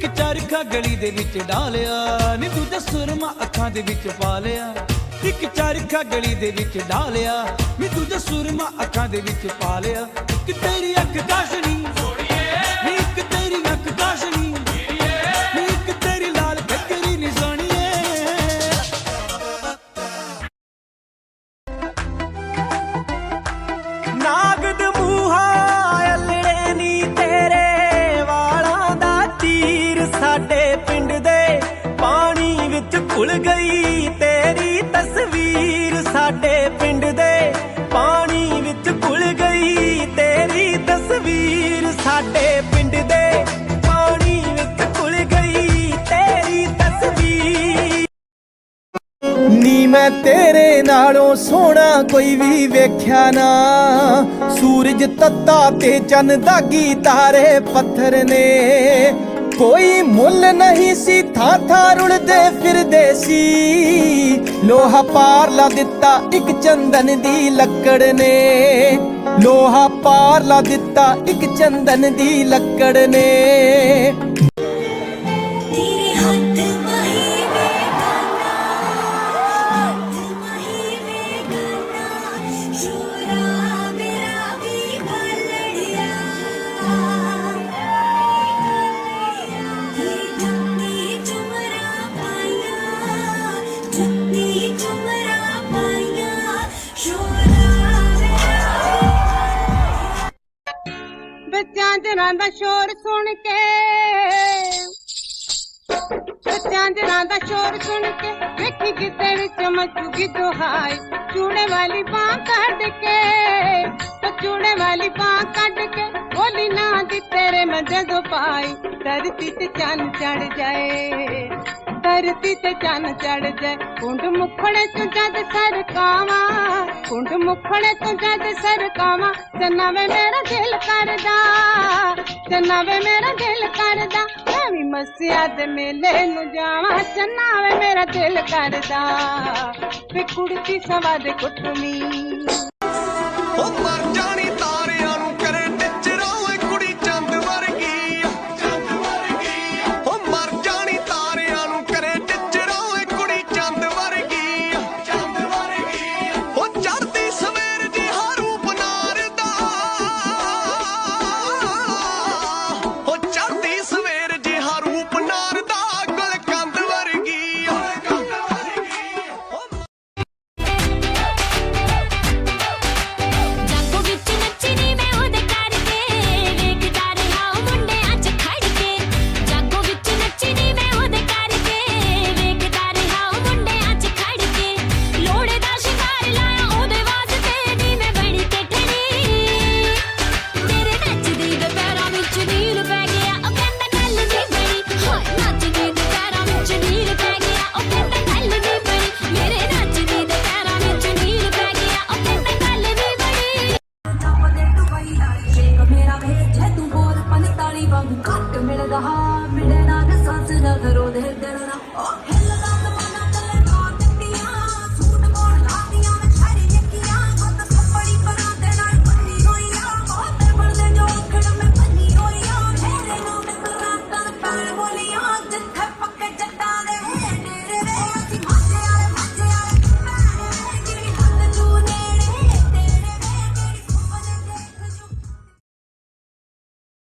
ਇੱਕ ਚਰਖਾ ਗਲੀ ਦੇ ਵਿੱਚ ਡਾਲਿਆ ਨੀ ਦੂਜਾ ਸੁਰਮਾ ਅੱਖਾਂ ਦੇ ਵਿੱਚ ਪਾ ਲਿਆ। ਇੱਕ ਚਰਖਾ ਗਲੀ ਦੇ ਵਿੱਚ ਡਾਲਿਆ ਨੀ ਦੂਜਾ ਸੁਰਮਾ ਅੱਖਾਂ ਦੇ ਵਿੱਚ ਪਾ ਲਿਆ। ਕਿ ਤੇਰੀ ਅੱਖ ਕਾਸ਼ਣੀ ਵਿੱਚ ਗਈ ਤੇਰੀ ਤਸਵੀਰ ਸਾਡੇ ਪਿੰਡ ਦੇ ਪਾਣੀ ਵਿੱਚ ਘੁਲ ਗਈ ਤੇਰੀ ਤਸਵੀਰ ਸਾਡੇ ਪਿੰਡ ਦੇ ਪਾਣੀ ਵਿੱਚ ਘੁਲ ਗਈ ਤੇਰੀ ਤਸਵੀਰ। ਨੀ ਮੈਂ ਤੇਰੇ ਨਾਲੋਂ ਸੋਹਣਾ ਕੋਈ ਵੀ ਵੇਖਿਆ ਨਾ। ਸੂਰਜ ਤੱਤਾ ਤੇ ਚੰਨ ਦਾਗੀ ਤਾਰੇ ਪੱਥਰ ਨੇ। ਕੋਈ ਮੁੱਲ ਨਹੀਂ ਸੀ, ਥਾਂ ਥਾਂ ਰੁਲਦੇ ਫਿਰਦੇ ਸੀ। ਲੋਹਾ ਪਾਰ ਲਾ ਦਿੱਤਾ ਇੱਕ ਚੰਦਨ ਦੀ ਲੱਕੜ ਨੇ। ਲੋਹਾ ਪਾਰ ਲਾ ਦਿੱਤਾ ਇੱਕ ਚੰਦਨ ਦੀ ਲੱਕੜ ਨੇ। ਬੱਚਿਆਂ ਜਨਾਂ ਦਾ ਸ਼ੋਰ ਸੁਣ ਕੇ। ਬੱਚਿਆਂ ਦਾ ਸ਼ੋਰ ਸੁਣ ਕੇ ਵੇਖੀ ਕਿਤੇ ਵਿੱਚ ਮਚੂਗੀ ਦੁਹਾਈ। ਚੂੜੇ ਵਾਲੀ ਬਾਹ ਕੱਢ ਕੇ ਚੂੜੇ ਵਾਲੀ ਬਾਹ ਕੱਢ ਕੇ ਬੋਲੀ, ਨਾ ਦੀ ਤੇਰੇ ਮੈਂ ਜਦੋਂ ਪਾਈ। ਧਰਤੀ ਤੇ ਚੰਨ ਚੜ ਜਾਏ। ਧਰਤੀ ਤੇ ਚੰਨ ਚੜ ਜਾਏ। ਕੁੰਡ ਮੁਖੜੇ ਤੋਂ ਜਦ ਸਰਕਾਵਾਂ ਕੁੰਡ ਮੁਖੜੇ ਤੋਂ ਜਦ ਸਰਕਾਵਾਂ ਚੰਨਾਵੇ ਮੇਰਾ ਦਿਲ ਕਰਦਾ। ਚੰਨਾਵੇ ਮੇਰਾ ਦਿਲ ਕਰਦਾ। ਮੈਂ ਵੀ ਮਸਿਆ ਦੇ ਮੇਲੇ ਨੂੰ ਜਾਵਾਂ। ਚੰਨਾਵੇ ਮੇਰਾ ਦਿਲ ਕਰਦਾ। ਤੇ ਕੁੜਤੀ ਸਵਾ ਦੇ ਕੁੱਟਮੀ ਉਹ ਮਰ ਜਾਣੀ ਵਾਂਗ ਘੱਟ ਮਿਲਦਾ ਮਿਲੇ ਨਾ ਸਾਥ ਨਾ ਕਰੋ ਦੇ ਦਿਲ ਨਾ